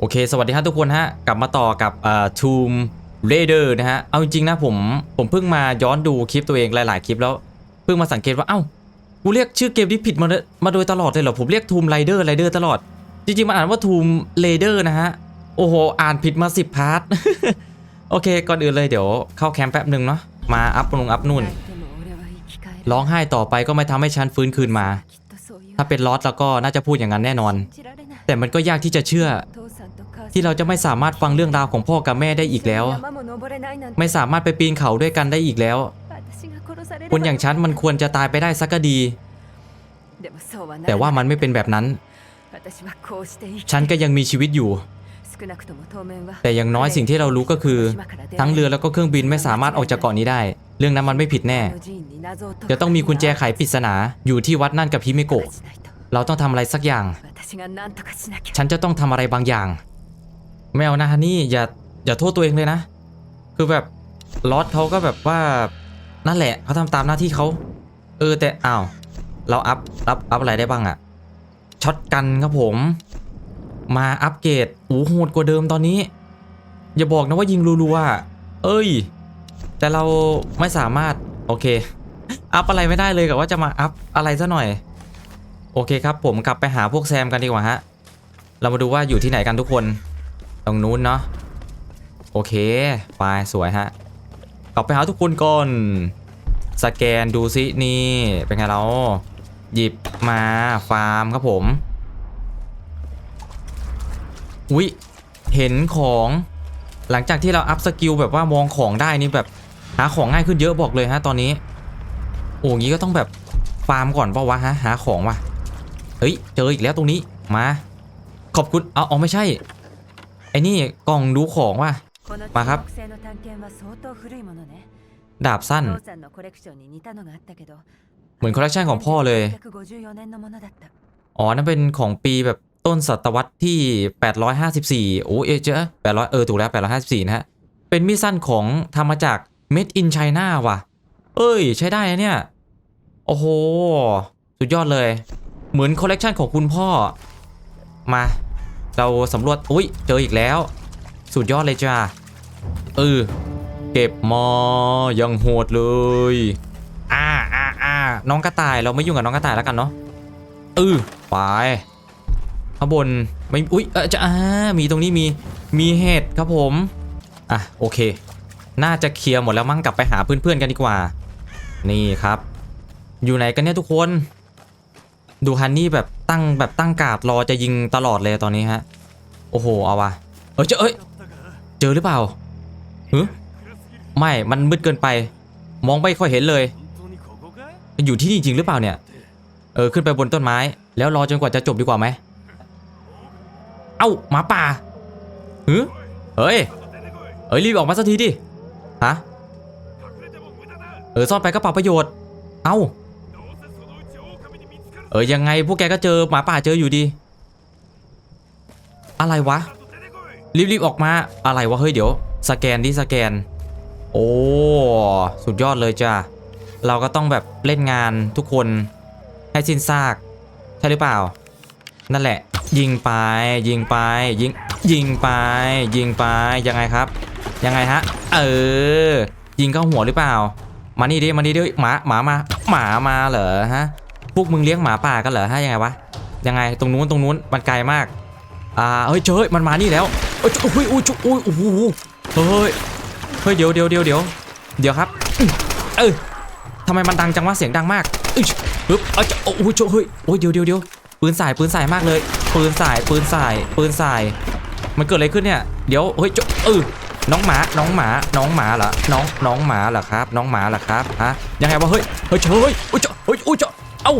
โอเค สวัสดีครับทุกคนฮะ กลับมาต่อกับเอ่อ Tomb Raider นะฮะ เอาจริงๆนะผม ผมเพิ่งมาย้อนดูคลิปตัวเองหลายๆคลิปแล้ว เพิ่งมาสังเกตว่า เอ้า กูเรียกชื่อเกมที่ผิดมาเดมาโดยตลอดเลยเหรอ ผมเรียก Tomb Raider Raider ตลอด จริงๆ มันอ่านว่า Tomb Raider นะฮะ โอ้โห อ่านผิดมา 10 พาร์ท โอเค ก่อนอื่นเลยเดี๋ยวเข้าแคมป์แป๊บหนึ่งเนาะ มาอัพลงอัพนู่น ร้องไห้ต่อไปก็ไม่ทำให้ฉันฟื้นคืนมา ถ้าเป็นลอสแล้วก็น่าจะพูดอย่างนั้นแน่นอน แต่มันก็ยากที่จะเชื่อ ที่เราจะไม่สามารถฟังเรื่องราวของพ่อกับแม่ได้อีกแล้ว ไม่สามารถไปปีนเขาด้วยกันได้อีกแล้ว คนอย่างฉันมันควรจะตายไปได้สักก็ดี แต่ว่ามันไม่เป็นแบบนั้น ฉันก็ยังมีชีวิตอยู่ แต่อย่างน้อยสิ่งที่เรารู้ก็คือ ทั้งเรือแล้วก็เครื่องบินไม่สามารถออกจากเกาะนี้ได้ เรื่องนั้นมันไม่ผิดแน่ จะต้องมีกุญแจไขปริศนาอยู่ที่วัดนั่นกับฮิเมโกะเราต้องทำอะไรสักอย่าง ฉันจะต้องทำอะไรบางอย่าง ไม่เอานะฮันนี่อย่าอย่าโทษตัวเองเลยนะ คือแบบลอสเขาก็แบบว่านั่นแหละเขาทำตามหน้าที่เขาเออแต่อ้าวเราอัพอัพอัพอะไรได้บ้างอะช็อตกันครับผม มาอัปเกรดโอ้โหดกว่าเดิมตอนนี้ อย่าบอกนะว่ายิงรัวๆอะเอ้ย แต่เราไม่สามารถโอเค อัพอะไรไม่ได้เลยกับว่าจะมาอัพอะไรซะหน่อย โอเคครับผมกลับไปหาพวกแซมกันดีกว่าฮะ เรามาดูว่าอยู่ที่ไหนกันทุกคน ตรงนู้นเนาะโอเคไปสวยฮะกลับไปหาทุกคนก่อนสแกนดูซินี่เป็นไงเราหยิบมาฟาร์มครับผมอุ๊ยเห็นของหลังจากที่เราอัพสกิลแบบว่ามองของได้นี่แบบหาของง่ายขึ้นเยอะบอกเลยฮะตอนนี้โอ้ยงี้ก็ต้องแบบฟาร์มก่อนเปล่าวะฮะหาของวะเฮ้ยเจออีกแล้วตรงนี้มา ขอบคุณเอาเอาไม่ใช่ ไอ้นี่กล่องดูของว่ะ มาครับ ดาบสั้น เหมือนคอลเลคชันของพ่อเลย อ๋อ นั่นเป็นของปีแบบต้นศตวรรษที่ 854 โอ้เอะเจ๊800 เออ ถูกแล้ว 854 นะฮะ เป็นมีดสั้นของทำมาจาก Made in China ว่ะ เอ้ย ใช้ได้นะเนี่ย โอ้โห สุดยอดเลย เหมือนคอลเลกชันของคุณพ่อ มา เราสำรวจอุ้ยเจออีกแล้ว สุดยอดเลยจ้าเออเก็บมายังโหดเลยอ่าอ่าอ่าน้องกระต่ายเราไม่ยุ่งกับน้องกระต่ายแล้วกันเนาะเออไปข้างบนไม่อุ้ยเออจะอ่ามีตรงนี้มีมีเห็ดครับผมอะโอเค น่าจะเคลียร์หมดแล้วมั้งกลับไปหาเพื่อนๆกันดีกว่า นี่ครับ อยู่ไหนกันเนี่ยทุกคน ดูฮันนี่แบบ ตั้งแบบตั้งกาดรอจะยิงตลอดเลยตอนนี้ฮะ โอ้โห เอาวะเออเจอเอ้ย เจอหรือเปล่าฮึไม่ มันมืดเกินไป มองไม่ค่อยเห็นเลย อยู่ที่นี่จริงหรือเปล่าเนี่ย เออ ขึ้นไปบนต้นไม้ แล้วรอจนกว่าจะจบดีกว่าไหม เอ้า หมาป่าหือเฮ้ยเอ้ย รีบออกมาสักทีดิ ฮะ เออ ซ่อนไปก็เปล่าประโยชน์ เอ้า เออยังไงพวกแกก็เจอหมาป่าเจออยู่ดี อะไรวะ รีบๆออกมาอะไรวะเฮ้ยเดี๋ยวสแกนดิสแกน โอ้สุดยอดเลยจ้ะเราก็ต้องแบบเล่นงานทุกคนให้สิ้นซากใช่หรือเปล่า นั่นแหละ ยิงไปยิงไปยิงยิงไป ยิงไปยังไงครับ ยังไงฮะ เออ ยิงเข้าหัวหรือเปล่า มานี่ดิมานี่ดิหมาหมามาหมามาเหรอฮะ พวกมึงเลี้ยงหมาป่ากันเหรอฮะยังไงวะยังไงตรงนู้นตรงนู้นมันไกลมากอ่าเฮ้ยเจอมันมานี่แล้วเอ้ยโอ้ยโอ้ยโอ้ยโอ้โหเฮ้ยเฮ้ยเดี๋ยวเดี๋ยวเดี๋ยวเดี๋ยวเดี๋ยวครับเออทำไมมันดังจังวะเสียงดังมากอึ๊ยปึ๊บเอาจะโอ้โหเฮ้ยโอ้ยเดี๋ยวเดี๋ยวเดี๋ยวปืนสายปืนสายมากเลย ปืนสายปืนสายปืนสาย มันเกิดอะไรขึ้นเนี่ยเดี๋ยวเฮ้ยจะเออน้องหมา น้องหมา น้องหมาเหรอ น้อง น้องหมาเหรอครับ น้องหมาเหรอครับ ฮะ ยังไงวะ เฮ้ย เฮ้ยเฮ้ยโอ้ยจะเฮ้ยโอ้ยจะ เอ้า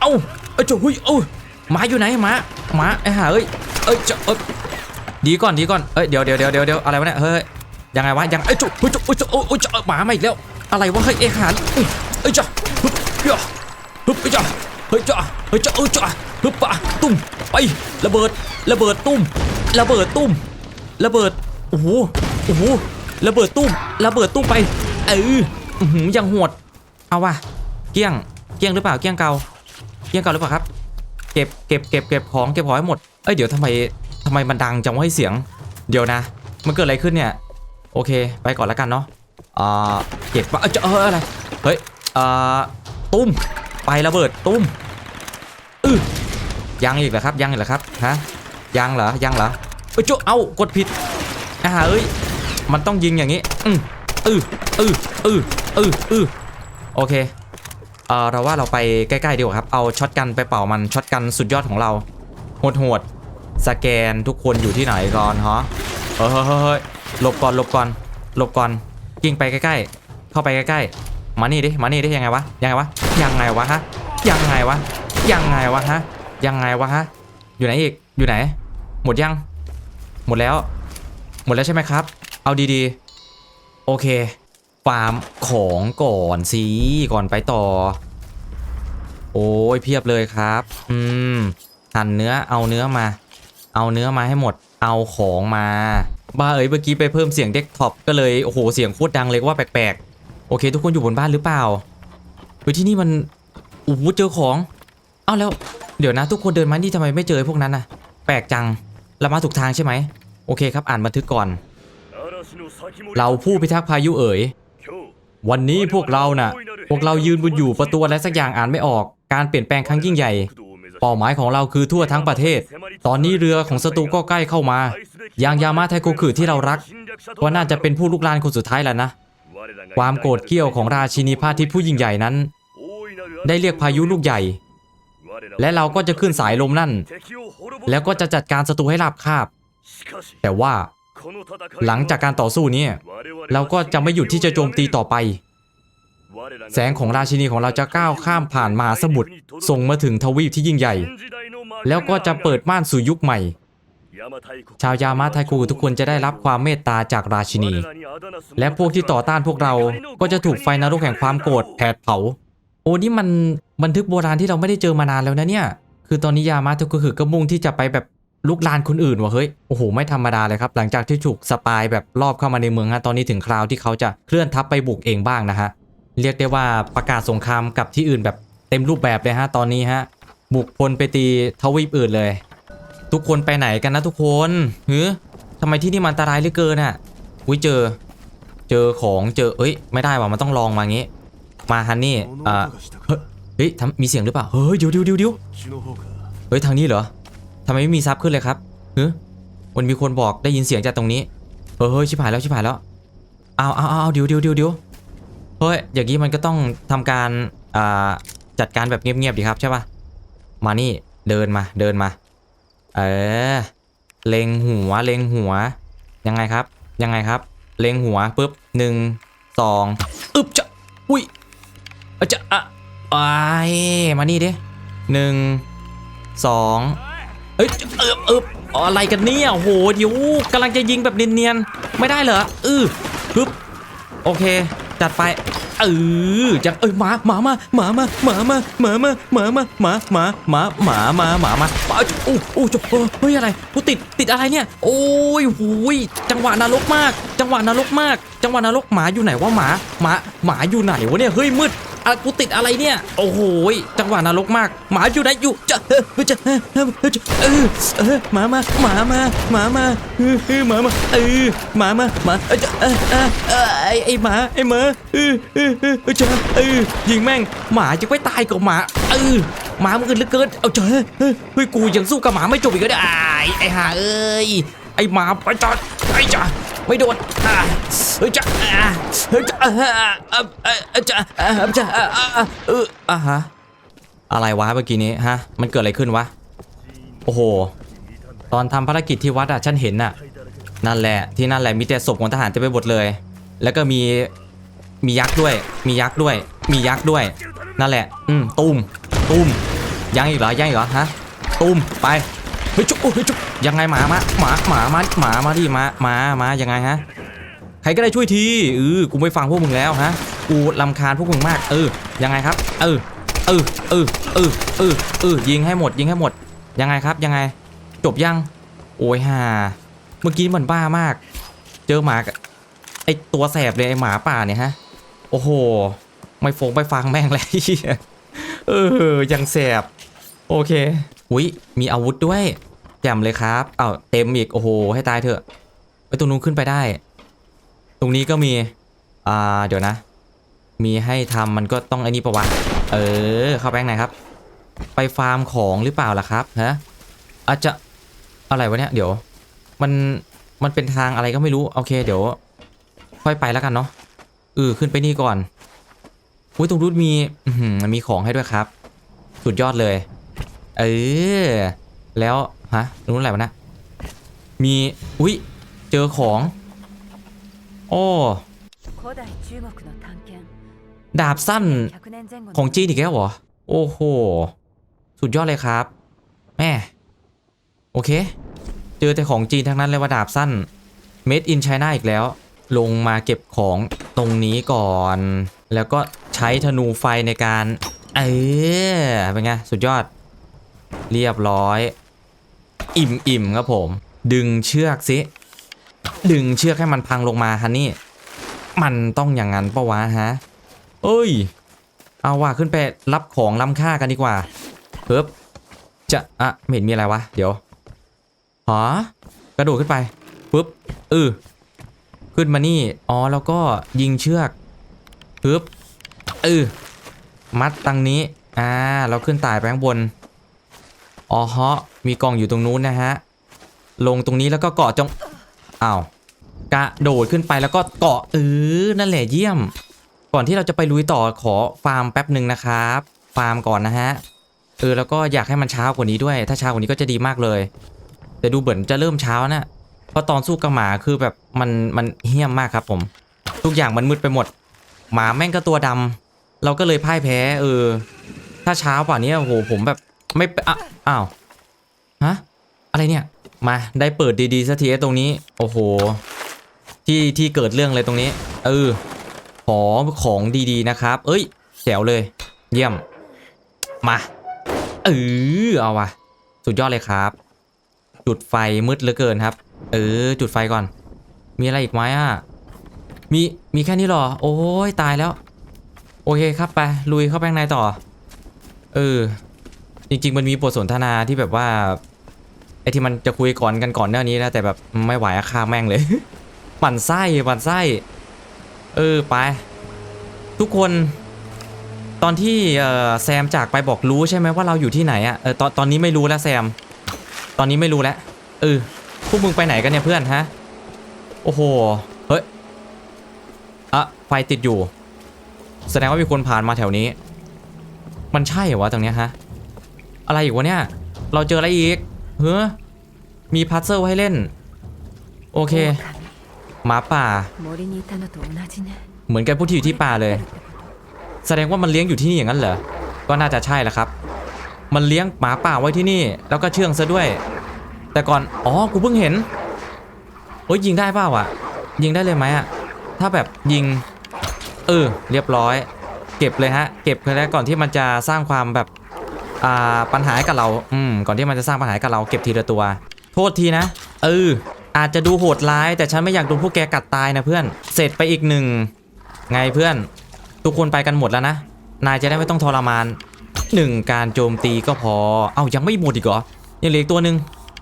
เอ้าเอ้ยจะเฮ้ยเอ้าหมาอยู่ไหนหมาหมาไอ้ห่าเอ้ยเอ้ยจะเอ้ยดีก่อนดีก่อนเอ้ยเดี๋ยวเดี๋ยวเดี๋ยวเดี๋ยวอะไรวะเนี่ยเฮ้ยยังไงวะยังเอ้ยจุ๊บเฮ้ยจุ๊บเฮ้ยจุ๊บโอ้ยโอ้ยจะหมามาอีกแล้ว อะไรวะเฮ้ยไอ้ห่าเอ้ยเอ้ยจะฮึบเฮ้ยฮึบเฮ้ยจะเฮ้ยจะเฮ้ยจะเอ้ยจะฮึบปะตุ้มไประเบิดระเบิดตุ้มระเบิดตุ้มระเบิดโอ้โหโอ้โหระเบิดตุ้มระเบิดตุ้มไปเออยังหดเอาว่ะเกี้ยง เกี้ยงหรือเปล่าเกี้ยงเก่าเกี้ยงเก่าหรือเปล่าครับ เก็บเก็บเก็บเก็บของเก็บของให้หมดเอ้ยเดี๋ยวทำไมทำไมมันดังจังวะให้เสียง เดี๋ยวนะ มันเกิดอะไรขึ้นเนี่ย โอเค ไปก่อนแล้วกันเนาะอ่าเก็บปะเอ้ยเจอออะไรเฮ้ยอ่าตุ้มไประเบิดตุ้มอือยังอีกเหรอครับ ยังอีกเหรอครับฮะยังเหรอยังเหรอเอ้ยโจเอ้ากดผิดอ่าเอ้ยมันต้องยิงอย่างนี้อืออืออืออืออือโอเค เออเราว่าเราไปใกล้ๆดีกว่าครับ เอาช็อตกันไปเป่ามันช็อตกันสุดยอดของเราโหดๆสแกนทุกคนอยู่ที่ไหนก่อนฮะเฮ้ยเฮ้ยเฮ้ยหลบก่อนหลบก่อนหลบก่อนกิ้งไปใกล้ๆ เข้าไปใกล้ๆ มานี่ดิมานี่ดิยังไงวะยังไงวะยังไงวะฮะยังไงวะยังไงวะฮะยังไงวะฮะอยู่ไหนอีกอยู่ไหน หมดยัง หมดแล้ว หมดแล้วใช่ไหมครับ เอาดีๆ โอเค ฟาร์มของก่อนสิก่อนไปต่อ โอ้ยเพียบเลยครับ อืมหั่นเนื้อเอาเนื้อมา เอาเนื้อมาให้หมดเอาของมาบ้าเอ้ยเมื่อกี้ไปเพิ่มเสียงเด็กท็อปก็เลยโอ้โหเสียงโคตรดังเลยว่าแปลกๆโอเค ทุกคนอยู่บนบ้านหรือเปล่าเฮ้ยที่นี่มันโอ้โหเจอของเอาแล้วเดี๋ยวนะ ทุกคนเดินมานี่ทำไมไม่เจอพวกนั้นน่ะ แปลกจังเรามาถูกทางใช่ไหมโอเคครับอ่านบันทึกก่อน เราผู้พิทักษ์พายุเอ๋ย วันนี้พวกเราน่ะ พวกเรายืนบนอยู่ประตูอะไรสักอย่างอ่านไม่ออก การเปลี่ยนแปลงครั้งยิ่งใหญ่ เป้าหมายของเราคือทั่วทั้งประเทศ ตอนนี้เรือของศัตรูก็ใกล้เข้ามาอย่างยามาไทโกคือที่เรารัก ก็น่าจะเป็นผู้ลุกลานคนสุดท้ายแล้วนะ ความโกรธเกี้ยวของราชินีพาทิตผู้ยิ่งใหญ่นั้น ได้เรียกพายุลูกใหญ่ และเราก็จะขึ้นสายลมนั่น แล้วก็จะจัดการศัตรูให้ราบคาบ แต่ว่า หลังจากการต่อสู้นี้เราก็จะไม่หยุดที่จะโจมตีต่อไป แสงของราชินีของเราจะก้าวข้ามผ่านมหาสมุทรส่งมาถึงทวีปที่ยิ่งใหญ่ แล้วก็จะเปิดม่านสู่ยุคใหม่ ชาวยามาไทกูทุกคนจะได้รับความเมตตาจากราชินี และพวกที่ต่อต้านพวกเราก็จะถูกไฟนรกแห่งความโกรธแผดเผา โอ้นี่มันบันทึกโบราณที่เราไม่ได้เจอมานานแล้วนะเนี่ย คือตอนนี้ยามาไทกูคือก็มุ่งที่จะไปแบบ ลุกลานคนอื่นว่ะเฮ้ยโอ้โหไม่ธรรมดาเลยครับ หลังจากที่ถูกสปายแบบรอบเข้ามาในเมืองฮะตอนนี้ถึงคราวที่เขาจะเคลื่อนทัพไปบุกเองบ้างนะฮะเรียกได้ว่าประกาศสงครามกับที่อื่นแบบเต็มรูปแบบเลยฮะตอนนี้ฮะบุกพลไปตีทวีปอื่นเลย ทุกคนไปไหนกันนะทุกคนหือทำไมที่นี่มันอันตรายเหลือเกินอะอุ้ยเจอ เจอของเจอเอ้ย ไม่ได้ว่ะมันต้องลองมางี้ มาฮันนี่อ่าเฮ้ยทำมีเสียงหรือเปล่าเฮ้ยเดียวเดี๋ยวเดี๋ยวเดี๋ยวเฮ้ยทางนี้เหรอ ทำไมไม่มีซับขึ้นเลยครับเฮ้ยมันมีคนบอกได้ยินเสียงจากตรงนี้เฮ้ยเฮ้ยชิบหายแล้วชิบหายแล้วเอาเอาเอาเดี๋ยวเดี๋ยวเดี๋ยวเดี๋ยวเฮ้ยอย่างนี้มันก็ต้องทำการอ่าจัดการแบบเงียบๆดีครับใช่ป่ะมานี่เดินมาเดินมา เออเล็งหัวเล็งหัว ยังไงครับ ยังไงครับ เล็งหัวปุ๊บหนึ่งสองอึบจะอุ้ยจะอะไอายมานี่ดิหนึ่งสอง เอ้ยเอิบเอิบอะไรกันเนี่ยโหเดี๋ยวกำลังจะยิงแบบเนียนๆไม่ได้เหรออือปึ๊บโอเค จัดไปเออจังเอ้ยหมาหมามาหมามาหมามาหมามาหมามาหมาหมาหมาหมามาหมามาหมาโอ้โอ้จบเฮ้ยอะไรกูติดติดอะไรเนี่ย โอ้ยหูยจังหวะนรกมาก จังหวะนรกมาก จังหวะนรกหมาอยู่ไหนวะหมาหมาหมาอยู่ไหนวะเนี่ยเฮ้ยมืด อะกูติดอะไรเนี่ย โอ้โหจังหวะนรกมาก หมาอยู่ไหนอยู่จะเออจะเออเออจะเออเออหมามาหมามาหมามาเออเออหมามาเออหมามาหมาเออจะเออเออเออไอไอหมาไอหมาเออเออเออเออจะเออยิงแม่งหมาจะไม่ตายกับหมาเออหมามันเกินเหลือเกินเอาเจอเฮ้ยเฮ้ยกูยังสู้กับหมาไม่จบอีกเลยไอ้ไอห่าเอ้ยไอหมาไปจอดไอจ้ะ ไม่โดนอ่าเฮ้ยจ้ะอ่าเฮ้ยจ้ะอ่าอ่าอ่อจ้ะอ่าจ้าอ่าเอออ่าฮะอะไรวะเมื่อกี้นี้ฮะ มันเกิดอะไรขึ้นวะ โอ้โห ตอนทำภารกิจที่วัดอะฉันเห็นน่ะนั่นแหละที่นั่นแหละมีแต่ศพของทหารเต็มไปหมดเลย แล้วก็มีมียักษ์ด้วย มียักษ์ด้วย มียักษ์ด้วย นั่นแหละ อืมตุ้มตุ้มยังอีกเหรอยังอีกเหรอฮะตุ้มไป เฮ้ยจุ๊บเฮ้ยจุ๊บยังไงหมามาหมาหมามาหมามาดิมามามายังไงฮะใครก็ได้ช่วยทีเออกูไม่ฟังพวกมึงแล้วฮะกูลำคาญพวกมึงมาก เออยังไงครับเออเออเออเออเออเออยิงให้หมดยิงให้หมด ยังไงครับยังไง จบยัง โอ้ยฮ่าเมื่อกี้มันบ้ามาก เจอหมาไอตัวแสบเลยไอหมาป่าเนี่ยฮะ โอ้โห ไม่ฟงไม่ฟังแม่งเลยเออยังแสบ โอเค อุ้ยมีอาวุธด้วยใจจ่มเลยครับอ้าวเต็มอีกโอ้โหให้ตายเถอะไปตรงนู้นขึ้นไปได้ ตรงนี้ก็มีอ่าเดี๋ยวนะ มีให้ทำมันก็ต้องไอ้นี่ปะวะเออเข้าไปข้างในครับ ไปฟาร์มของหรือเปล่าล่ะครับฮะอาจจะอะไรวะเนี่ยเดี๋ยว มันมันเป็นทางอะไรก็ไม่รู้โอเค เดี๋ยว ค่อยไปแล้วกันเนาะเออขึ้นไปนี่ก่อนอุ้ยตรงนู้นมีมีของให้ด้วยครับ สุดยอดเลย เออ แล้วฮะรู้อะไรวะนะ มี อุ้ย เจอของ โอ้ ดาบสั้นของจีนอีกแล้วเหรอ โอ้โห สุดยอดเลยครับ แม่ โอเค เจอแต่ของจีนทั้งนั้นเลยว่าดาบสั้น made in China อีกแล้ว ลงมาเก็บของตรงนี้ก่อน แล้วก็ใช้ธนูไฟในการ เออเป็นไง สุดยอด เรียบร้อย อิ่มอิ่มครับผม ดึงเชือกสิ ดึงเชือกให้มันพังลงมาฮันนี่ มันต้องอย่างนั้นปะวะฮะเอ้ย เอาว่ะขึ้นไปรับของล้ำค่ากันดีกว่าเพิบจะอะไม่เห็นมีอะไรวะ เดี๋ยวหอกระโดดขึ้นไปปุ๊บเออขึ้นมานี่ อ๋อ แล้วก็ยิงเชือกปึ๊บเออมัดตังนี้ อ่า เราขึ้นตายไปข้างบน อ๋อฮะมีกล่องอยู่ตรงนู้นนะฮะ ลงตรงนี้แล้วก็เกาะจงอ้าวกระโดดขึ้นไปแล้วก็เกาะเออนั่นแหละเยี่ยม ก่อนที่เราจะไปลุยต่อขอฟาร์มแป๊บหนึ่งนะครับ ฟาร์มก่อนนะฮะเออแล้วก็อยากให้มันเช้ากว่านี้ด้วย ถ้าเช้ากว่านี้ก็จะดีมากเลย แต่ดูเหมือนจะเริ่มเช้านะเพราะตอนสู้กับหมาคือแบบมันมันเหี้ยมมากครับผม ทุกอย่างมันมืดไปหมด หมาแม่งก็ตัวดำเราก็เลยพ่ายแพ้ เออ ถ้าเช้าป่านี้โอ้โหผมแบบ ไม่อะอ้าวฮะอะไรเนี่ย มาได้เปิดดีๆสักทีไอ้ตรงนี้ โอ้โห ที่ที่เกิดเรื่องเลยตรงนี้ เออขอของดีๆนะครับ เอ้ยแจ๋วเลย เยี่ยม มาเออเอาวะสุดยอดเลยครับ จุดไฟมืดเหลือเกินครับ เออ จุดไฟก่อน มีอะไรอีกไหมอะมีมีแค่นี้หรอ โอ้ยตายแล้ว โอเคครับไปลุยเข้าไปข้างในต่อ เออ จริง ๆ มันมีบทสนทนาที่แบบว่าไอ้ที่มันจะคุยก่อนกันก่อนหน้านี้นะแต่แบบไม่ไหวอะฆ่าแม่งเลย ปั่นไส้ปั่นไส้ เออไป ทุกคนตอนที่แซมจากไปบอกรู้ใช่ไหมว่าเราอยู่ที่ไหนอะ่ะเออตอนตอนนี้ไม่รู้แล้วแซม ตอนนี้ไม่รู้แล้วเออพวกมึงไปไหนกันเนี่ยเพื่อนฮะโอ้โหเฮ้ยอะไฟติดอยู่ แสดงว่ามีคนผ่านมาแถวนี้ มันใช่เหรอวะตรงเนี้ยฮะ อะไรอีกวะเนี่ย เราเจออะไรอีกเฮ้อมีพัซเซิลให้เล่น โอเคหมาป่า เหมือนกันผู้ที่อยู่ที่ป่าเลย แสดงว่ามันเลี้ยงอยู่ที่นี่อย่างนั้นเหรอ ก็น่าจะใช่ละครับ มันเลี้ยงหมาป่าไว้ที่นี่ แล้วก็เชื่องซะด้วย แต่ก่อน อ๋อ กูเพิ่งเห็นโอ้ยยิงได้เปล่าอะยิงได้เลยไหมอะถ้าแบบยิง เออ เรียบร้อย เก็บเลยฮะ เก็บเลยก่อนที่มันจะสร้างความแบบ ปัญหากับเรา อืม ก่อนที่มันจะสร้างปัญหากับเราเก็บทีละตัว โทษทีนะ เออ อาจจะดูโหดร้าย แต่ฉันไม่อยากโดนพวกแกกัดตายนะเพื่อน เสร็จไปอีกหนึ่ง ไงเพื่อน ทุกคนไปกันหมดแล้วนะ นายจะได้ไม่ต้องทรมานหนึ่งการโจมตีก็พอ เอ้ายังไม่หมดอีกเหรอ ยังเหลืออีกตัวหนึ่ง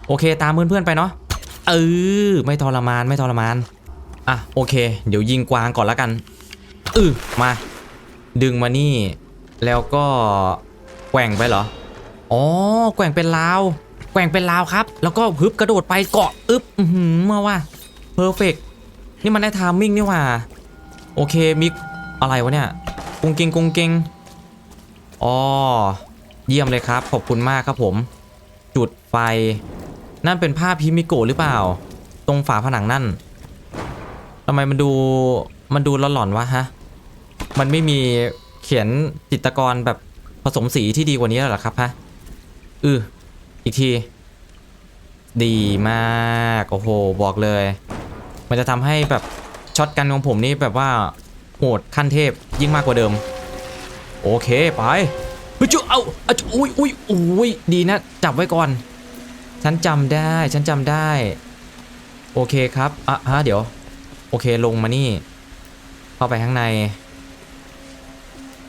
โอเค ตามเพื่อนๆไปเนาะ เออ ไม่ทรมาน ไม่ทรมาน อะ โอเค เดี๋ยวยิงกวางก่อนแล้วกันเออมา ดึงมานี่ แล้วก็ แกว่งไปเหรอ อ๋อ แกว่งเป็นลาว แกว่งเป็นลาวครับ แล้วก็ฮึบกระโดดไปเกาะอึ๊บอือหือมาว่าเพอร์เฟกนี่มันได้ทามมิ่งนี่หว่า โอเคมีอะไรวะเนี่ย กุงเกงกุงเกงอ๋อ เยี่ยมเลยครับ ขอบคุณมากครับผม จุดไฟ นั่นเป็นภาพพิมิโกหรือเปล่า ตรงฝาผนังนั่นทำไมมันดู มันดูหลอนๆวะฮะ มันไม่มีเขียนจิตรกรแบบ ผสมสีที่ดีกว่านี้แล้วหรอครับฮะอืออีกที ดีมากโอ้โหบอกเลย มันจะทำให้แบบช็อตกันของผมนี่แบบว่าโหดขั้นเทพยิ่งมากกว่าเดิม โอเคไปเฮ้ยจุเอาอะจุอุ้ยอุ้ยอุ้ยดีนะ จับไว้ก่อน ฉันจำได้ ฉันจำได้ โอเคครับ อะฮะ เดี๋ยว โอเค ลงมานี่ เข้าไปข้างใน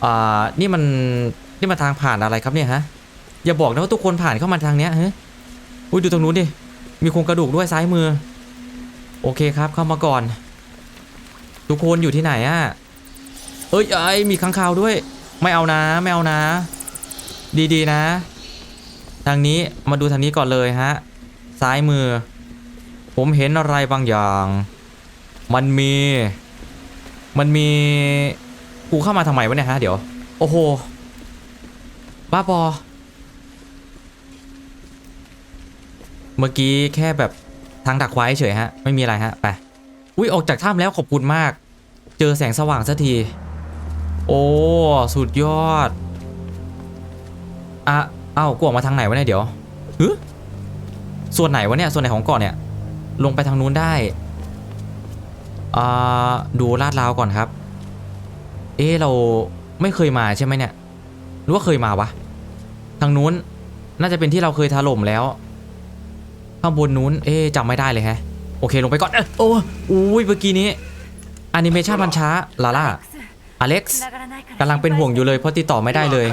อ่า นี่มัน นี่มันทางผ่านอะไรครับเนี่ยฮะ อย่าบอกนะว่าทุกคนผ่านเข้ามาทางเนี้ยฮะอุ้ยดูตรงนู้นดิ มีโครงกระดูกด้วยซ้ายมือ โอเคครับเข้ามาก่อน ทุกคนอยู่ที่ไหนอะเอ้ยไอมีค้างคาวด้วย ไม่เอานะ ไม่เอานะ ดีๆนะ ทางนี้มาดูทางนี้ก่อนเลยฮะ ซ้ายมือ ผมเห็นอะไรบางอย่าง มันมี มันมี กูเข้ามาทำไมวะเนี่ยฮะ เดี๋ยว โอ้โห บ้าบอ เมื่อกี้แค่แบบทางดักไว้เฉยฮะ ไม่มีอะไรฮะ ไป อุ้ยออกจากถ้ำแล้วขอบคุณมาก เจอแสงสว่างสักที โอ้ สุดยอด อะ เอ้ากูออกมาทางไหนวะเนี่ยเดี๋ยวฮึส่วนไหนวะเนี่ย ส่วนไหนของเกาะเนี่ย ลงไปทางนู้นได้ อ่า ดูลาดราวก่อนครับ เอ๊เราไม่เคยมาใช่ไหมเนี่ย หรือว่าเคยมาวะ ทางนู้น น่าจะเป็นที่เราเคยถล่มแล้ว ข้างบนนู้น เอ๊จำไม่ได้เลยแฮะ โอเคลงไปก่อน เออโอ้อุ้ยเมื่อกี้นี้แอนิเมชันมันช้า ลาล่า อเล็กซ์กำลังเป็นห่วงอยู่เลยเพราะติดต่อไม่ได้เลย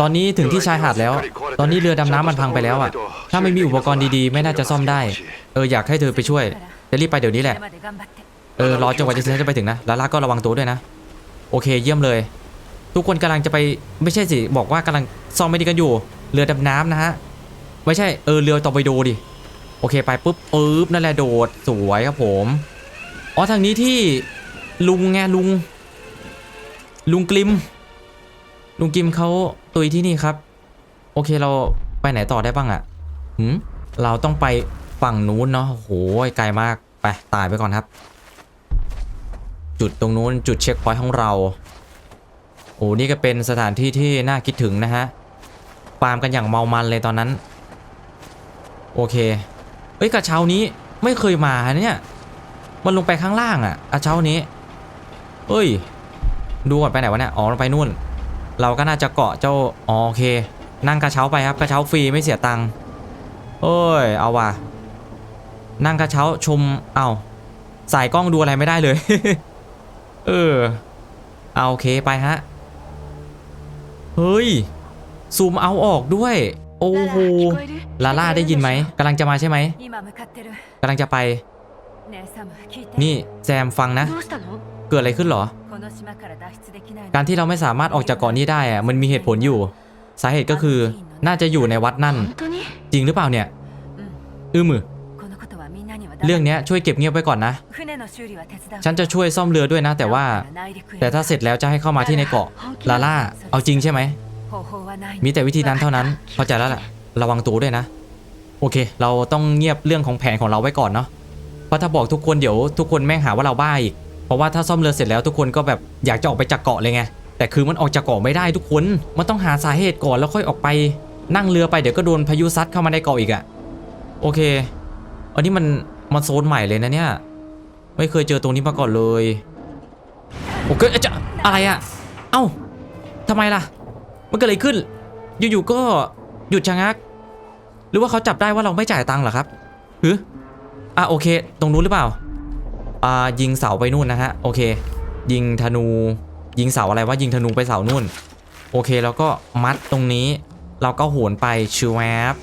ตอนนี้ถึงที่ชายหาดแล้ว ตอนนี้เรือดำน้ำมันพังไปแล้วอะ ถ้าไม่มีอุปกรณ์ดีๆ ไม่น่าจะซ่อมได้ เอออยากให้เธอไปช่วย จะรีบไปเดี๋ยวนี้แหละ เออรอจนกว่าจะเซนจะไปถึงนะ ลาล่าก็ระวังตัวด้วยนะ โอเคเยี่ยมเลย ทุกคนกำลังจะไปไม่ใช่สิบอกว่ากำลังซ่อมไม่ดีกันอยู่ เรือดำน้ำนะฮะไม่ใช่เออเรือต่อร์ปิโดดิโอเคไปปุ๊บปึ๊บนั่นแหละโดดสวยครับผมอ๋อทางนี้ที่ลุงไงลุง ลุงกลิม ลุงกิมเขาตุยที่นี่ครับ โอเคเราไปไหนต่อได้บ้างอะ่ะหืมเราต้องไปฝั่งนู้นเนาะโอ้โหไกลมากไปตายไปก่อนครับ จุดตรงนู้นจุดเช็คพอยต์ของเรา โอ้นี่ก็เป็นสถานที่ที่น่าคิดถึงนะฮะฟาร์มกันอย่างเมามันเลยตอนนั้น โอเค เอ้ยกระเช้านี้ไม่เคยมาเนี่ย มันลงไปข้างล่างอะกระเช้านี้ เอ้ย ดูก่อนไปไหนวะเนี่ย อ๋อลงไปนู่น เราก็น่าจะเกาะเจ้า อ๋อโอเค นั่งกระเช้าไปครับ กระเช้าฟรีไม่เสียตังค์เอ้ย เอาว่ะ นั่งกระเช้าชม เอาสายกล้องดูอะไรไม่ได้เลย เออ เอาโอเคไปฮะ เฮ้ย ซูมเอาออกด้วย โอ้โห ลาล่าได้ยินไหมกำลังจะมาใช่ไหมกำลังจะไป นี่แซมฟังนะ เกิดอะไรขึ้นหรอ การที่เราไม่สามารถออกจากเกาะนี้ได้อะมันมีเหตุผลอยู่ สาเหตุก็คือน่าจะอยู่ในวัดนั่น จริงหรือเปล่าเนี่ย อืมือ เรื่องนี้ช่วยเก็บเงียบไว้ก่อนนะ ฉันจะช่วยซ่อมเรือด้วยนะ แต่ว่า แต่ถ้าเสร็จแล้วจะให้เข้ามาที่ในเกาะลาล่า เอาจริงใช่ไหม มีแต่วิธีนั้นเท่านั้นพอใจแล้วล่ะ ระวังตัวด้วยนะ โอเค เราต้องเงียบเรื่องของแผนของเราไว้ก่อนเนาะเพราะถ้าบอกทุกคนเดี๋ยวทุกคนแม่งหาว่าเราบ้าอีกเพราะว่าถ้าซ่อมเรือเสร็จแล้วทุกคนก็แบบอยากจะออกไปจากเกาะเลยไงแต่คือมันออกจากเกาะไม่ได้ทุกคน มันต้องหาสาเหตุก่อนแล้วค่อยออกไป นั่งเรือไปเดี๋ยวก็โดนพายุซัดเข้ามาในเกาะอีกอะ โอเค อันนี้มัน มันโซนใหม่เลยนะเนี่ย ไม่เคยเจอตรงนี้มาก่อนเลย โอเคจะอะไรอะเอ้าทำไมล่ะ มันเกิดอะไรขึ้น อยู่ๆก็หยุดชะงัก หรือว่าเขาจับได้ว่าเราไม่จ่ายตังค์เหรอครับหืออะโอเค ตรงนู้นหรือเปล่า อ่ายิงเสาไปนู่นนะฮะ โอเค ยิงธนู ยิงเสาอะไรว่ายิงธนูไปเสานู่น โอเคแล้วก็มัดตรงนี้ เราก็โหนไปชูแวบ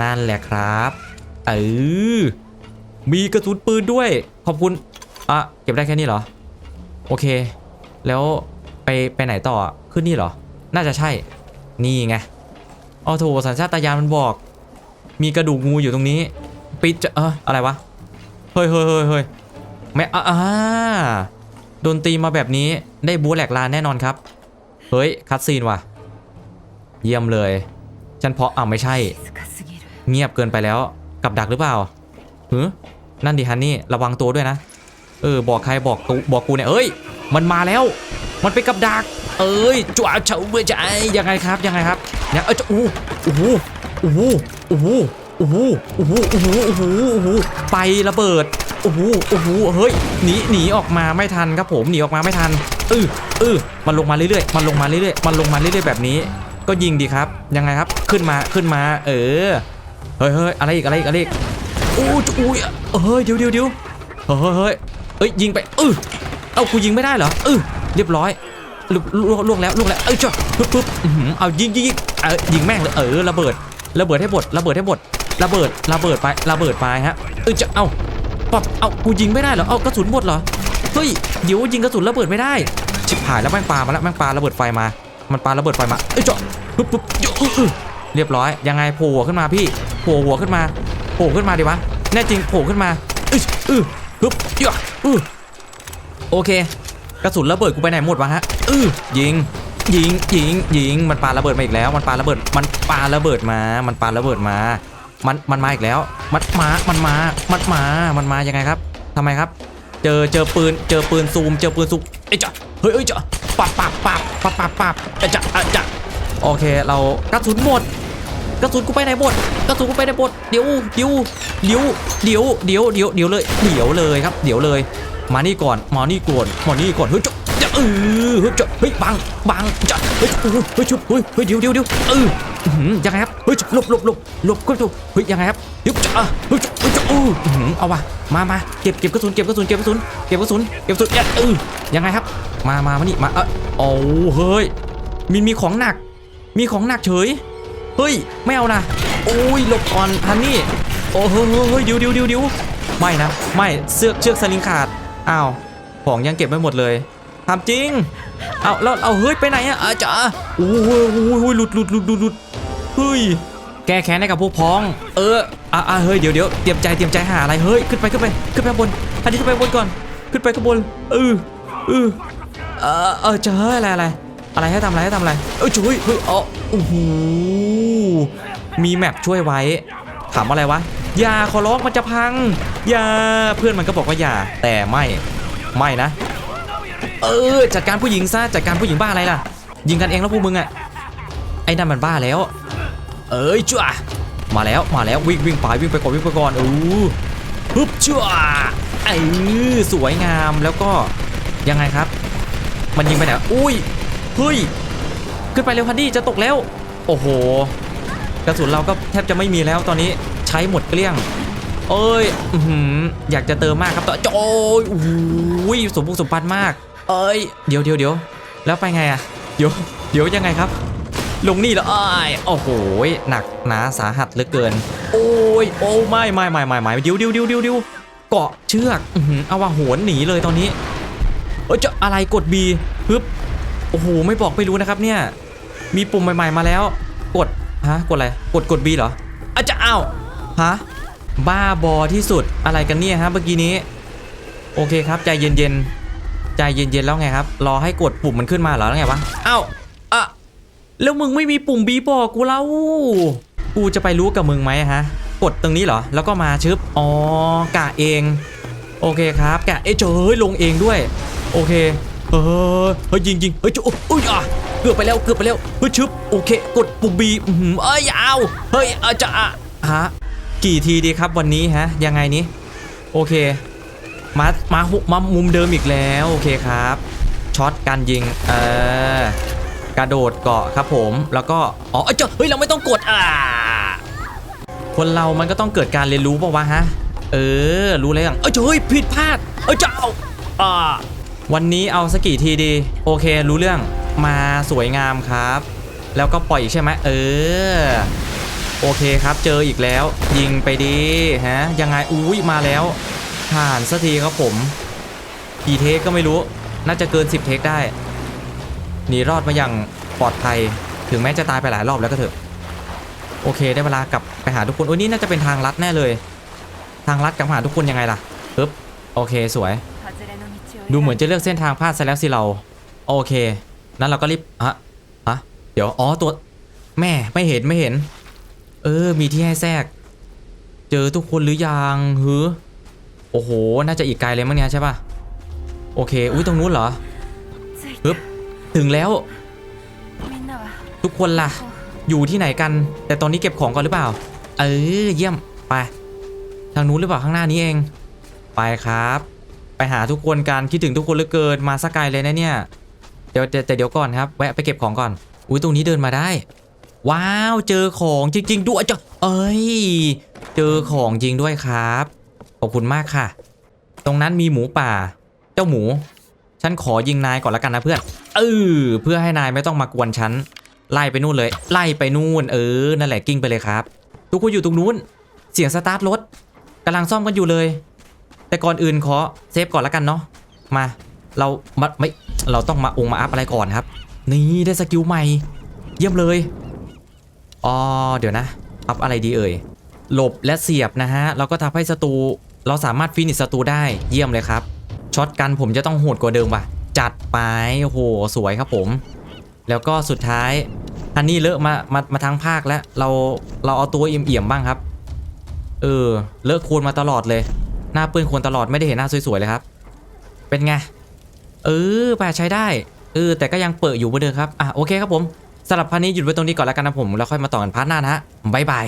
นั่นแหละครับ เออ มีกระสุนปืนด้วย ขอบคุณ อะ เก็บได้แค่นี้เหรอ โอเค แล้วไปไปไหนต่อ ขึ้นนี่เหรอ น่าจะใช่ นี่ไงอ๋อโถสัญชาตญาณมันบอก มีกระดูกงูอยู่ตรงนี้ ปิดจะเอออะไรวะ เฮ้ยเฮ้ยเฮ้ยเฮ้ยไม่อ่าโดนตีมาแบบนี้ได้บูแหลกลานแน่นอนครับ เฮ้ย คัดซีนว่ะ เยี่ยมเลย ฉันเพาะอ่าไม่ใช่ เงียบเกินไปแล้ว กับดักหรือเปล่าหือ นั่นดิฮันนี่ระวังตัวด้วยนะ เออบอกใครบอกกูบอกกูเนี่ยเอ้ย มันมาแล้ว มันเป็นกับดัก เอ้ยจ้าเฉาเมื่อใจยังไงครับยังไงครับยังเอ้ยจะอู้โอ้โหโอ้โหโอ้โหโอ้โหโอ้โหโอ้โหโอ้โหไประเบิดโอ้โหโอ้โหเฮ้ยหนีหนีออกมาไม่ทันครับผมหนีออกมาไม่ทันเออเออมันลงมาเรื่อยๆมันลงมาเรื่อยๆมันลงมาเรื่อยๆแบบนี้ ก็ยิงดีครับยังไงครับขึ้นมาขึ้นมา เออเฮ้ยเฮ้ยอะไรอีกอะไรอีกอะไรอีก อู้ยอุ้ยเฮ้ยเดี๋ยวเดี๋ยวเดี๋ยวเฮ้ยเฮ้ยเอ้ยยิงไปเออเอ้ากูยิงไม่ได้เหรอเออเรียบร้อยลุล่วงล่วงแล้วล่วงแล้วเอ้ยจ้ะปึ๊บปึ๊บอื้อหือเอายิงยิงยิงเออยิงแม่งเลยเออระเบิดระเบิดให้หมดระเบิดให้หมดระเบิดระเบิดไประเบิดไปฮะเออจะเอาปับเอากูยิงไม่ได้เหรอเอากระสุนหมดเหรอเฮ้ยเดี๋ยวยิงกระสุนระเบิดไม่ได้ชิบหายแล้วแม่งปามาแล้วแม่งปาระเบิดไฟมา มันปาระเบิดไฟมาเอ้ยเจาะปึ๊บปึ๊บเรียบร้อยยังไงโผล่ขึ้นมาพี่โผล่หัวขึ้นมา โผล่ขึ้นมาดิวะ แน่จริงโผล่ขึ้นมาอ้ยอื้อปึ๊บเยอื้อโอเค กระสุนระเบิดกูไปไหนหมดวะฮะอือยิง ยิง ยิง ยิง มันปาระเบิดมาอีกแล้ว มันปาระเบิด มันปาระเบิดมา มันปาระเบิดมา มัน มันมาอีกแล้ว มันมา มันมา มันมา มันมายังไงครับทำไมครับ เจอ เจอปืน เจอปืนซูม เจอปืนซูมเอ้ยจ้ะเฮ้ยเอ้ยจ้ะปับปับปับปับปับปับเอ้ยจ้ะเอ้ยจ้ะโอเค เรากระสุนหมด กระสุนกูไปไหนหมดกระสุนกูไปไหนหมดเดี๋ยวเดี๋ยวเดี๋ยวเดี๋ยวเดี๋ยวเดี๋ยวเดี๋ยวเลยเดี๋ยวเลยครับ เดี๋ยวเลย มานี่ก่อนมานี่ก่อนมานี่ก่อนเฮ้ยจ้ะจะเออเฮ้ยจ้ะเฮ้ยบังบังจ้ะเฮ้ยเฮ้ยเฮ้ยชุบเฮ้ยเฮ้ยเดี๋ยวเดี๋ยวเดี๋ยวเออยังไงครับเฮ้ยหลบหลบหลบหลบก็ถูกเฮ้ยยังไงครับเดี๋ยวจ้ะอะเฮ้ยจ้ะเฮ้ยจ้ะเอออื้ออเอาว่ะมามาเก็บเก็บกระสุนเก็บกระสุนเก็บกระสุนเก็บกระสุนเก็บกระสุนอย่าเออยังไงครับ มามามานี่มาเออโอ้เฮ้ยมีมีของหนัก มีของหนักเฉย เฮ้ยไม่เอานะโอ้ยหลบก่อนฮันนี่โอ้เฮ้ยเฮ้ยดี๋ยวเดี๋ยวดี๋ยวดี๋ยวไม่นะไม่เสือกเชือกสลิงขาดอ้าวของยังเก็บไม่หมดเลยทำจริงเอาแล้วเอาเฮ้ยไปไหนอะอาจ๋าโอ้โหโอ้โหหลุดหลุดหลุดหลุดหลุดเฮ้ยแก้แค้นให้กับพวกพ้อง เอออะอะเฮ้ยเดี๋ยวเดี๋ยวเตรียมใจเตรียมใจหาอะไรเฮ้ยขึ้นไปขึ้นไปขึ้นไปบนทันทีขึ้นไปบนก่อน ขึ้นไปข้างบนเออเออเออเออจะเฮ้ยอะไรอะไร อะไรให้ทำอะไรให้ทำอะไร เออช่วยเฮ้ยอ๋อโอ้โหมีแมปช่วยไว้ถามอะไรวะอย่าขอร้องมันจะพังอย่าเพื่อนมันก็บอกว่าอย่า แต่ไม่ไม่นะ เออจัดการผู้หญิงซะจัดการผู้หญิงบ้าอะไรล่ะ ยิงกันเองแล้วพวกมึงอะไอ้นั่นมันบ้าแล้ว เอ้ยจ้ามาแล้วมาแล้ววิ่งวิ่งไปวิ่งไปก่อนวิ่งไปก่อนอู้ฮึบจ้าเออสวยงามแล้วก็ยังไงครับ มันยิงไปไหนอุ้ย เฮ้ย ขึ้นไปเร็วพันดี้จะตกแล้ว โอ้โห กระสุนเราก็แทบจะไม่มีแล้วตอนนี้ใช้หมดเกลี้ยง เอ้ยอยากจะเติมมากครับต่อโอ้ยโอ้ยสมบุกสมบันมาก เอ้ย เดี๋ยวเดี๋ยวเดี๋ยวแล้วไปไงอะเดี๋ยวเดี๋ยวยังไงครับ ลงนี่แล้วอ้ายโอ้โหหนักหนาสาหัสเหลือเกิน โอ้ยโอ้ไม่ไม่ไม่ไม่ไม่เดี๋ยวเดี๋ยวเดี๋ยวเดี๋ยวเกาะเชือกอเอาว่าโหนหนีเลยตอนนี้เอ้ยจะอะไรกด B ฮึบ อ้โหไม่บอกไม่รู้นะครับเนี่ย มีปุ่มใหม่ๆมาแล้ว กดฮะกดอะไรกดกด B เหรออาจจะอ้าวฮะบ้าบอที่สุดอะไรกันเนี่ยฮะเมื่อกี้นี้ โอเคครับใจเย็นๆใจเย็นๆแล้วไงครับ รอให้กดปุ่มมันขึ้นมาเหรอแล้วไงวะอ้าวอะแล้วมึงไม่มีปุ่ม B บอกกูแล้วกูจะไปรู้กับมึงไหมฮะ กดตรงนี้เหรอแล้วก็มาชึบอ๋อกะเอง โอเคครับกะเอ้เจอเฮ้ยลงเองด้วย โอเค เฮ้ยเฮ้ยยิงยิงเฮ้ยจุอุ้ยอะเกือบไปแล้วเกือบไปแล้วเฮ้ยชึบโอเค กดปุ่มบีอื้อหือเอ้ยยาเฮ้ยอาจะอะฮะกี่ทีดีครับวันนี้ฮะ ยังไงนี้โอเค มามาหุมามุมเดิมอีกแล้วโอเคครับช็อตการยิงเออกระโดดเกาะครับผมแล้วก็อ๋อเอ้ยเจ้าเฮ้ยเราไม่ต้องกดอ่าคนเรามันก็ต้องเกิดการเรียนรู้ป่าวะฮะ เออ รู้แล้วยังเอ้ยเฮ้ยผิดพลาด เอ้ยเจ้าอ่า วันนี้เอาสักกี่ทีดี โอเค รู้เรื่องมาสวยงามครับ แล้วก็ปล่อยอีกใช่ไหมเออ โอเคครับเจออีกแล้ว ยิงไปดีฮะยังไงอุ้ยมาแล้วผ่านสักทีครับผมกี่เทคก็ไม่รู้ น่าจะเกิน 10 เทคได้หนีรอดมาอย่างปลอดภัย ถึงแม้จะตายไปหลายรอบแล้วก็เถอะ โอเค ได้เวลากลับไปหาทุกคนโอ้ยนี่น่าจะเป็นทางลัดแน่เลย ทางลัดกลับหาทุกคนยังไงล่ะปึ๊บโอเคสวย ดูเหมือนจะเลือกเส้นทางพลาดซะแล้วสิเรา โอเค นั้นเราก็รีบฮะฮะเดี๋ยว อ๋อ ตัว แม่ไม่เห็นไม่เห็น เออ มีที่ให้แทรก เจอทุกคนหรือยังฮือโอ้โห น่าจะอีกไกลเลยมั้งเนี่ยใช่ป่ะ โอเค อุ้ยตรงนู้นเหรอปึ๊บถึงแล้ว ทุกคนล่ะ อยู่ที่ไหนกัน แต่ตอนนี้เก็บของก่อนหรือเปล่า เออ เยี่ยม ไป ทางนู้นหรือเปล่าข้างหน้านี้เอง ไปครับ ไปหาทุกคนกันคิดถึงทุกคนเหลือเกินมาสักไกลเลยนะเนี่ยเดี๋ยวแต่เดี๋ยวก่อนครับแวะไปเก็บของก่อนอุ้ยตรงนี้เดินมาได้ ว้าวเจอของจริง ๆด้วยจ้ะเอ้ยเจอของจริงด้วยครับขอบคุณมากค่ะ ตรงนั้นมีหมูป่า เจ้าหมู ฉันขอยิงนายก่อนละกันนะเพื่อนเออเพื่อให้นายไม่ต้องมากวนฉันไล่ไปนู่นเลย ไล่ไปนู่นเออนั่นแหละกิ้งไปเลยครับ ทุกคนอยู่ตรงนู้น เสียงสตาร์ทรถกำลังซ่อมกันอยู่เลย แต่ก่อนอื่นขอเซฟก่อนล้วกันเนาะมาเรามาไม่เราต้องมาองค์มาอัพอะไรก่อนครับ นี่ได้สกิลใหม่ เยี่ยมเลยอ๋อเดี๋ยวนะ อัพอะไรดีเอ่ยหลบและเสียบนะฮะเราก็ทำให้ศัตรูเราสามารถฟินิชศัตรูได้เยี่ยมเลยครับช็อตกันผมจะต้องโหดกว่าเดิมว่ะ จัดไปโอ้โหสวยครับผม แล้วก็สุดท้ายฮันนี่เลอะมามามาทั้งภาคแล้วเราเราเอาตัวเอี่ยมๆบ้างครับ เออเลอะโคลนมาตลอดเลย หน้าเปื้อนควรตลอดไม่ได้เห็นหน้าสวยๆเลยครับ เป็นไง เออแปลใช้ได้ เออ แต่ก็ยังเปิดอยู่เหมือนเดิมครับ อะโอเคครับผมสำหรับพาร์ทนี้หยุดไว้ตรงนี้ก่อนแล้วกันนะผม แล้วค่อยมาต่อกันพาร์ทหน้านะฮะบ๊ายบาย